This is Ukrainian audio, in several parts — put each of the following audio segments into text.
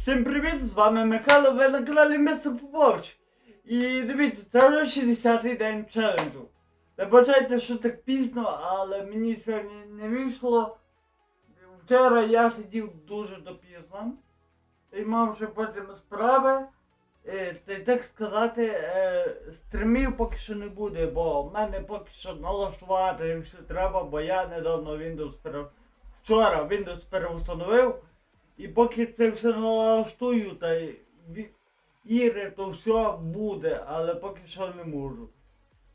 Всім привіт! З вами Михайло, ви на каналі Мистер Попович. І дивіться, це вже 60-й день челенджу. Вибачайте, що так пізно, але мені сьогодні не вийшло. Вчора я сидів дуже допізно. І мав вже потім справи. Та й так сказати, е, стримів поки що не буде, бо в мене поки що налаштувати все треба, бо я недавно Windows пере... вчора Windows переустановив. І поки це все налаштую, та Іри, то все буде, але поки що не можу.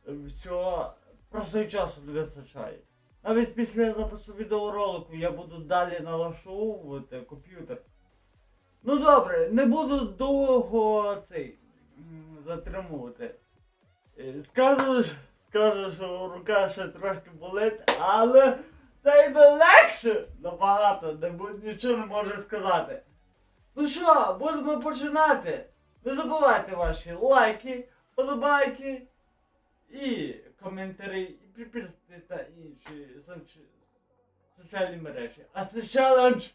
Все, просто і часу не вистачає. Навіть після запису відеоролику я буду далі налаштовувати комп'ютер. Ну добре, не буду довго цей затримувати. Е, Скажу, скажу, що рука ще трошки болить, але та й би легше набагато, не бу- нічого не можу сказати. Ну що, будемо починати. Не забувайте ваші лайки, подобайки і коментарі, і підписуйтесь на інші соціальні мережі. А це челендж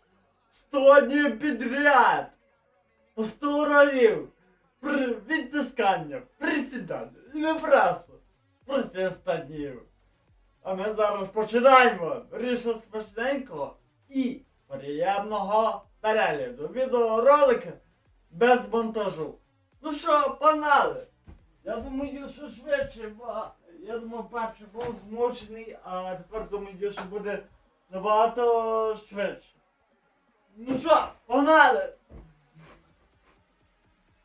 100 днів підряд! По 100 разів! При відтискання, присідання і не просто. Просто 100 днів. А ми зараз починаємо. Рішу смачненького і приємного перегляду відеоролика без монтажу. Ну що, панали? Я думаю, що швидше, бо я думав, перший був змучений, а тепер думаю, що буде набагато швидше. Ну що, погнали!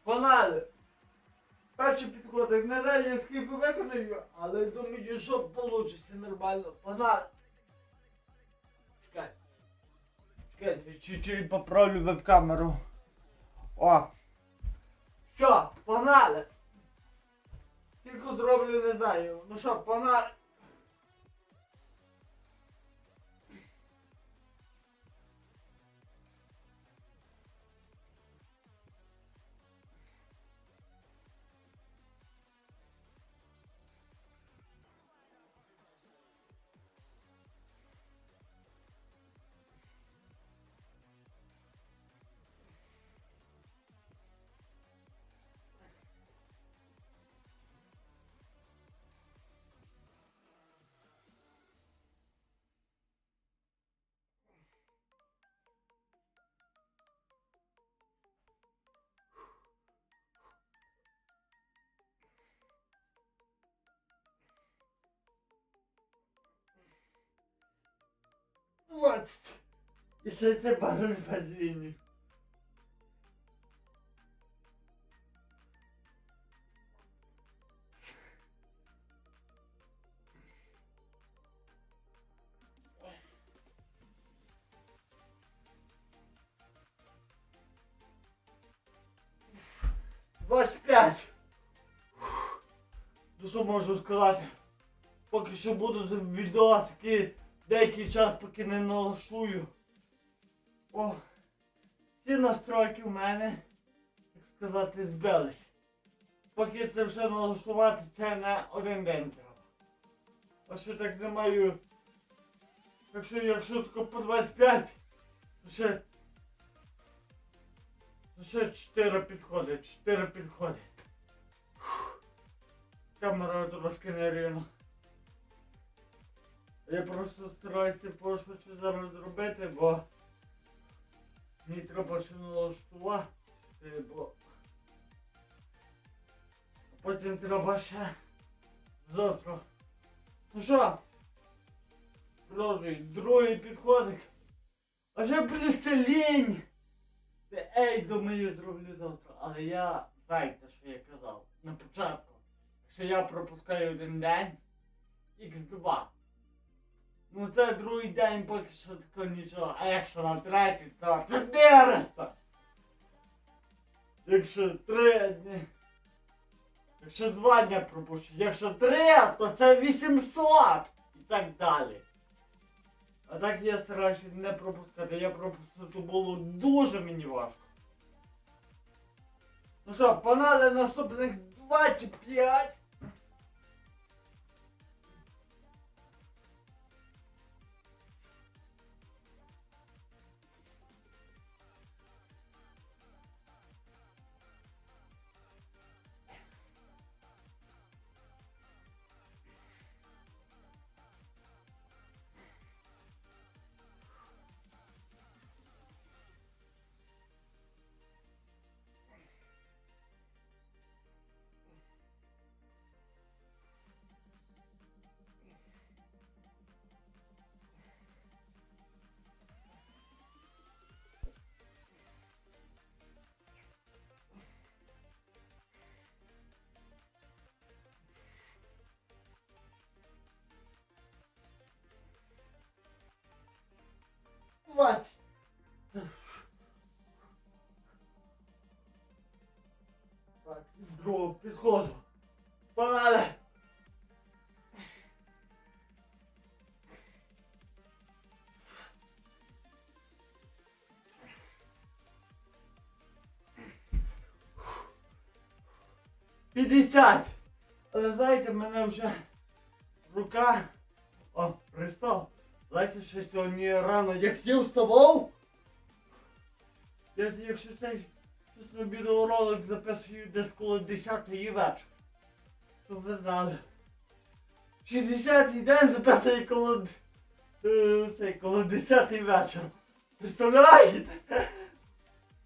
Погнали! Перший підходив не знаю, я скільки виконаю, але думаю, що вийде нормально. Погнали! Чекай. Чекай, чуть-чуть поправлю веб-камеру. О! Все, погнали! Тільки зроблю не знаю. Ну що, погнали! Двадцять. І ще це пароль падіння. Двадцять п'ять. Ну що можу сказати? Поки що буду з відосики деякий час поки не налаштую. О, всі настройки в мене, так сказати, збились. Поки це все налаштувати, це на один день треба. А ще так не маю. Якщо, якщо тако по 25, то ще. То ще 4 підходи, 4 підходи. Камера трошки нерівна. Я просто стараюся пошвидше зараз зробити, бо мені треба ще налаштувати, бо потім треба ще завтра. Ну що? Продовжуй, другий підходик. А вже плюс це лінь. Ей, думаю, зроблю завтра. Але я, знаєте, що я казав на початку. Якщо я пропускаю один день, х2. Ну це другий день поки що тако нічого, а якщо на третій, то 400. Якщо три дні. Якщо два дні пропущу, якщо три, то це 800 і так далі. А так я стараюся не пропускати, я пропустити було дуже мені важко. Ну що, панали наступних 25. Другого підходу. Погнали! П'ятдесят! Але знаєте, мене вже рука. О, пристав. Знаєте, що сьогодні рано, як я вставав. Я, якщо цей чесно відеоролик записую десь коло 10 вечора. Щоб ви знали. 60-й день записує коло, е, цей, коло 10 вечора. Представляєте?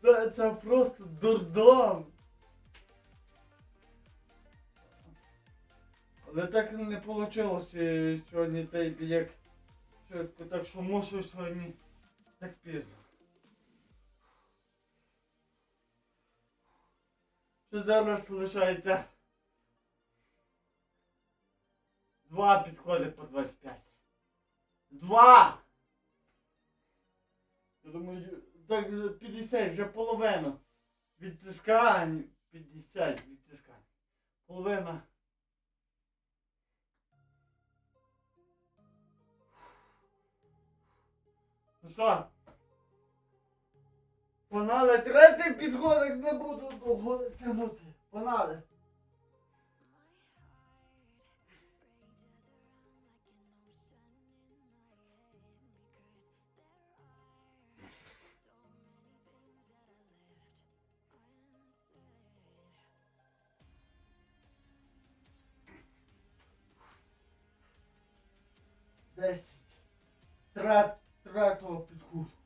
Це, це просто дурдом. Але так не вийшло сьогодні тейп, як так що мушу сьогодні так пізно. Що зараз лишається два підходи по 25. Два! Я думаю, так 50, вже половина. Відтискань. 50 відтискань. Половина. Ну що? Погнали, третій підходик не буду довго тягнути. Погнали. Десять. Трет, третього підходу.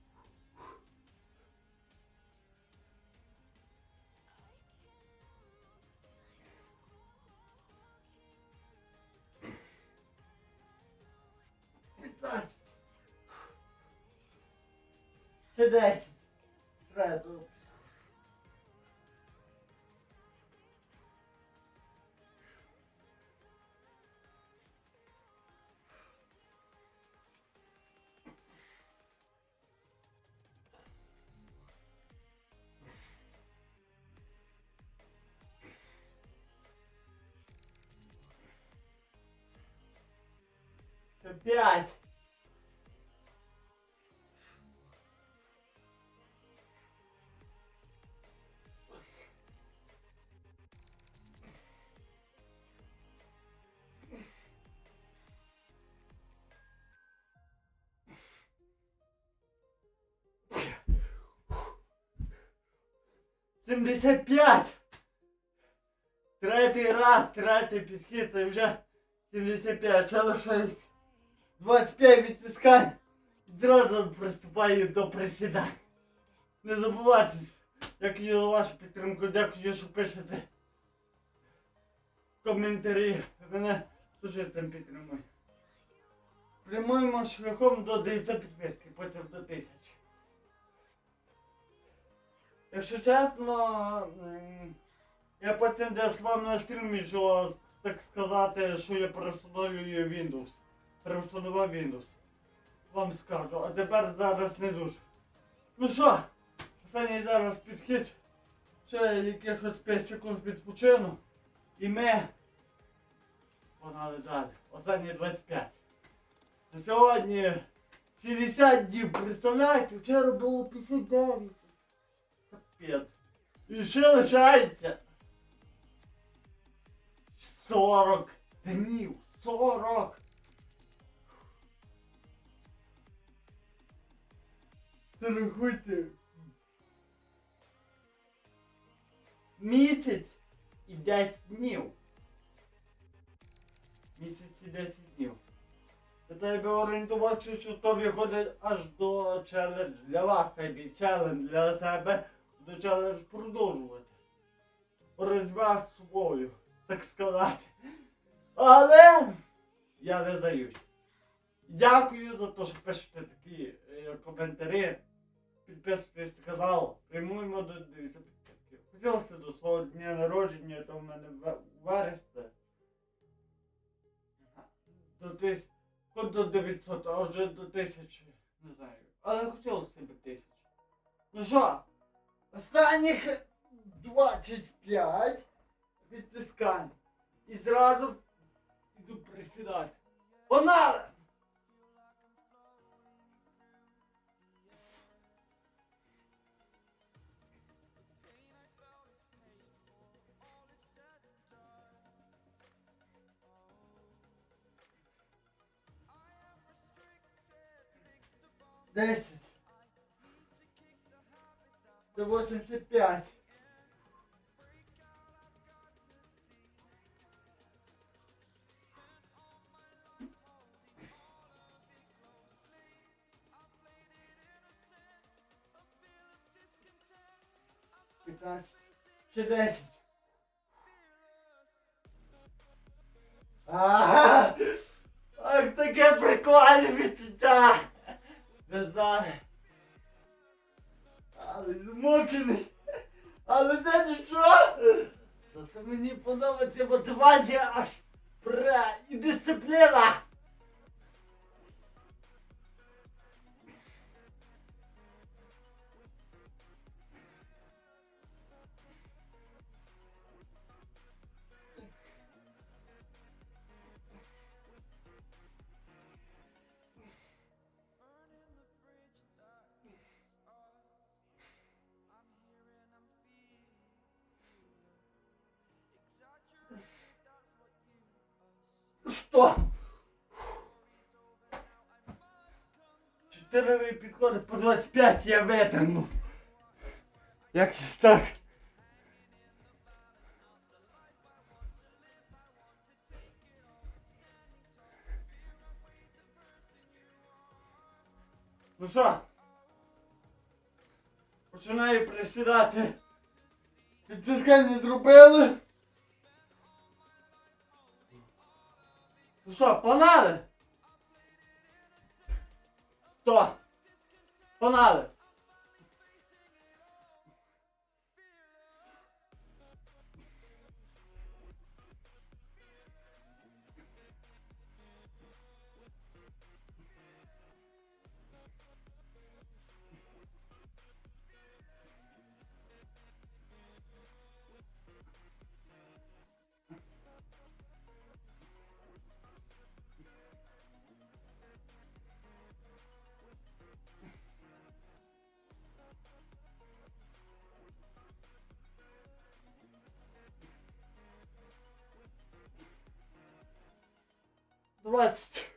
П'ять. Сімдесят п'ять. Третій раз, третій підхід, це вже 75, ще лишається 25 відтискань. Зразу приступаю до присідань. Не забувайте, дякую за вашу підтримку, дякую, що пишете коментарі. Мене дуже цим підтримує. Прямуємо шляхом до 900 підписки, потім до 1000. Якщо чесно, я потім десь вам на стрімі, що так сказати, що я перестановлюю Windows. Перестановив Windows. Вам скажу, а тепер зараз не дуже. Ну що, останній зараз підхід. Ще якихось 5 секунд відпочину. І ми погнали далі. Останні 25. На сьогодні 60 днів, представляєте? Вчора було 59. Капець. І ще лишається 40 днів. 40! Зарахуйте. Місяць і 10 днів. Місяць і 10 днів. Я тебе орієнтувався, що то виходить аж до челендж для вас, собі челендж для себе, до челендж продовжувати. Боротьба з собою, так сказати. Але я не здаюсь. Дякую за те, що пишете такі е, коментарі. Підписуйтесь на канал. Прямуємо до 900 підписків. Хотілося до свого дня народження, то в мене вересня. До тис... Хоч до 900, а вже до 1000. Не знаю. Але хотілося б 1000. Ну що? Останніх 25. відтискань. І зразу йду присідати. Погнали! Десять. До восемьдесят пять. Пятнадцать. Ще десять. Ага! Ах, таке прикольне відчуття! Не знаю. Але змучений. Але це нічого. Зато мені подобається мотивація аж пре і дисципліна. Сто. Чотири підходи по 25 я витягнув. Як так? Ну що? Починаю присідати. Підтискання зробили. Що, погнали? Сто. Погнали. Двадцять.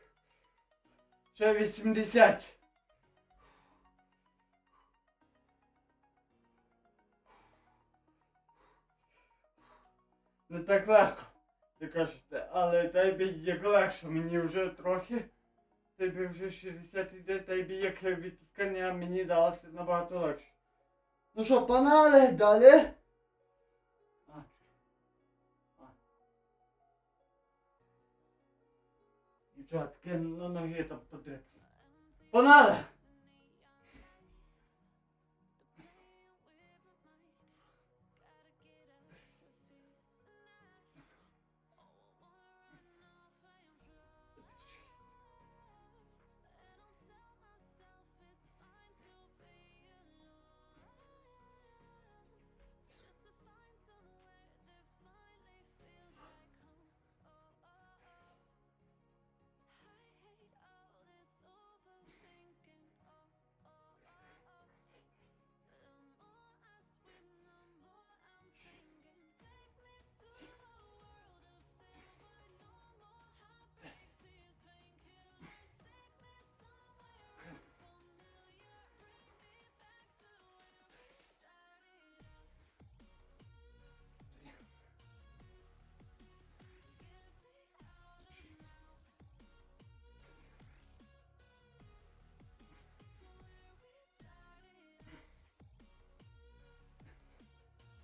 Ще вісімдесят. Не так легко, як кажете, але тебе як легше, мені вже трохи. Тебе вже 60 іде, тебе як відтискання мені далося набагато легше. Ну що, панали, далі? Що, таке на ноги там потрібно. Понадо!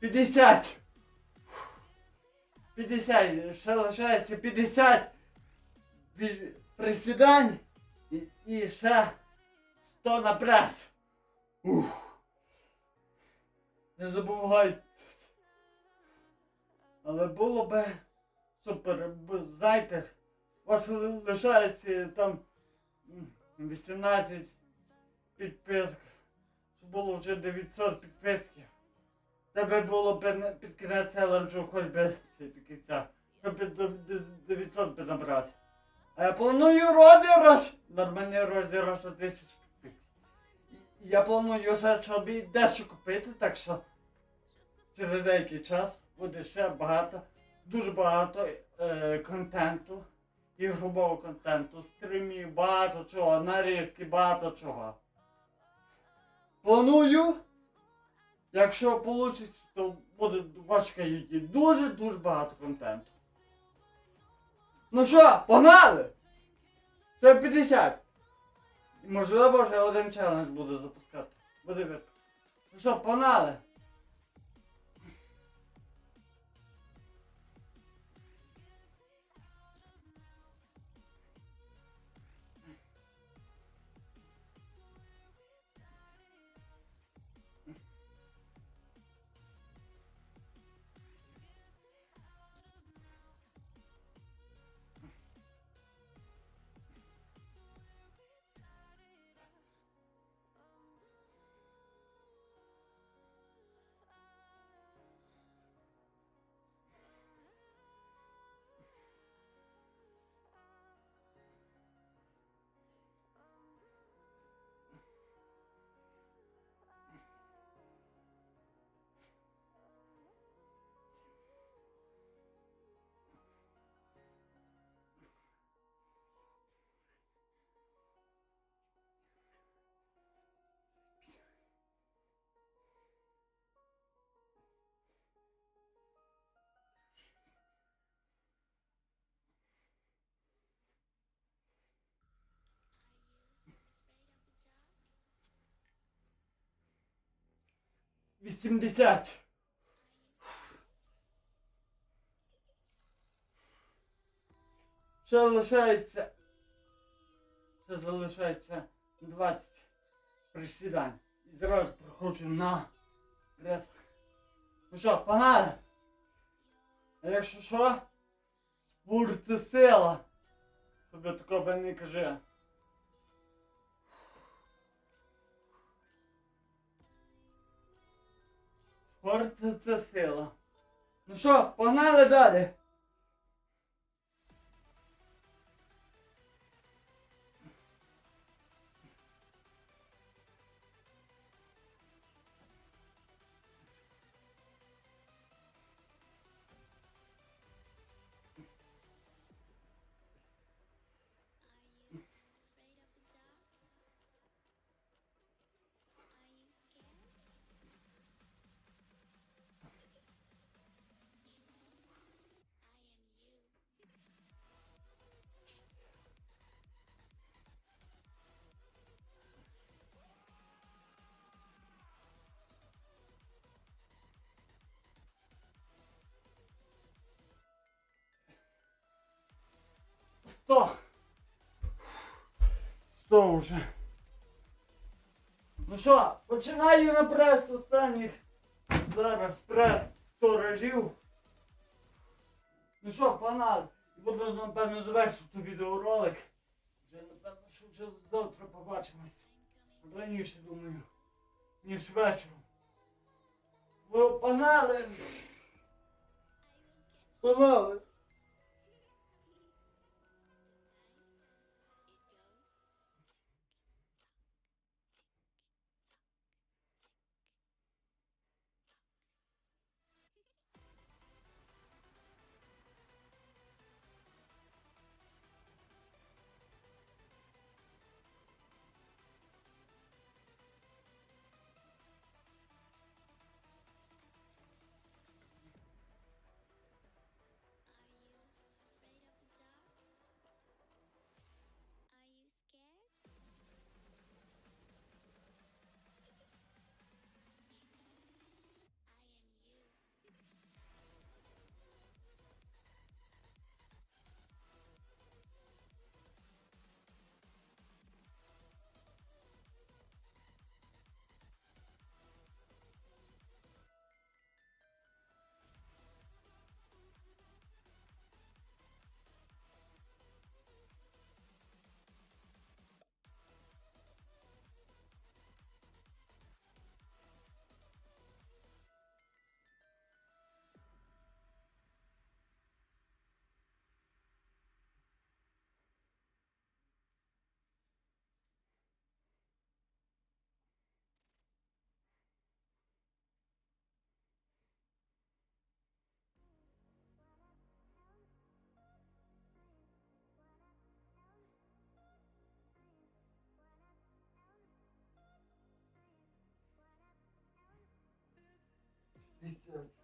50. 50. Ще лишається 50 присідань і, і ще 100 на прес. Ух. Не забувайте. Але було би супер, бо знаєте, у вас лишається там 18 підписок. Було вже 900 підписків. Тебе було б під кінець челенджу хоч би до кінця. Хоч би до, до, 900 би набрати. А я планую розіграш. Нормальний розіграш на тисячу Я планую ще собі дещо купити, так що через деякий час буде ще багато, дуже багато е, контенту, ігрового контенту, стрімів, багато чого, нарізки, багато чого. Планую, якщо вийде, то буде в вашій каюті дуже-дуже багато контенту. Ну що, погнали! Це 50. І Можливо, вже один челендж буду запускати. Буде. Ну що, погнали! Вісімдесят. Ще лишається. Ще залишається 20 присідань. І зразу проходжу на прес. Ну що, погнали? А якщо що? Спорт це сила. Щоб я такого не каже. Спорт це, сила. Ну що, погнали далі. Сто. Сто вже. Ну що, починаю на прес останніх. Зараз прес 100 разів. Ну що, панал, буду напевно завершити відеоролик. Вже напевно, що вже завтра побачимось. Раніше думаю, ніж вечором. Ви панали. Панали. this is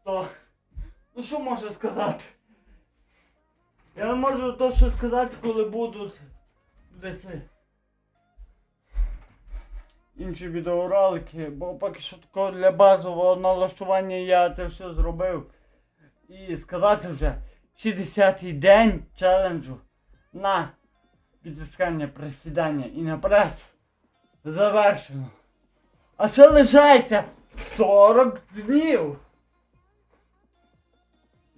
Сто. Ну що можу сказати? Я не можу точно сказати, коли будуть десь інші відеоролики, бо поки що такого для базового налаштування я це все зробив. І сказати вже 60-й день челенджу на підтискання присідання і на прес завершено. А ще лишається 40 днів.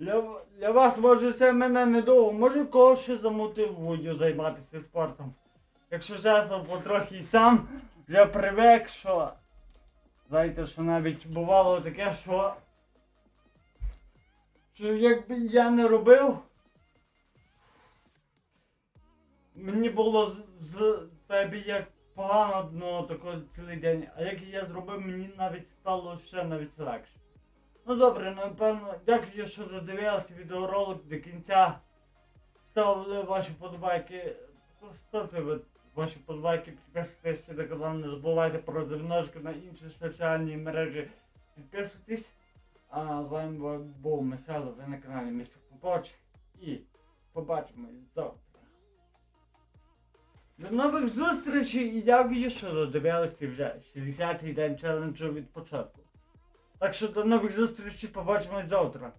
Для, для вас може це мене недовго, може когось ще замотивую займатися спортом. Якщо чесно, потрохи сам вже привик, що. Знаєте, що навіть бувало таке, що. Що якби я не робив, Мені було з, з тебе як погано ну, тако цілий день, а як я зробив, мені навіть стало ще навіть легше. Ну добре, напевно, дякую, що додивилися відеоролик до кінця. Ставили ваші подобайки. Ставте ваші подобайки, підписуйтесь на канал, не забувайте про дзвіночки на інші соціальні мережі. Підписуйтесь. А з вами був Михайло, ви на каналі Містер Попоч. І побачимось завтра. До нових зустрічей і дякую, що додивилися вже 60-й день челенджу від початку. Так що до нових зустрічей побачимось завтра.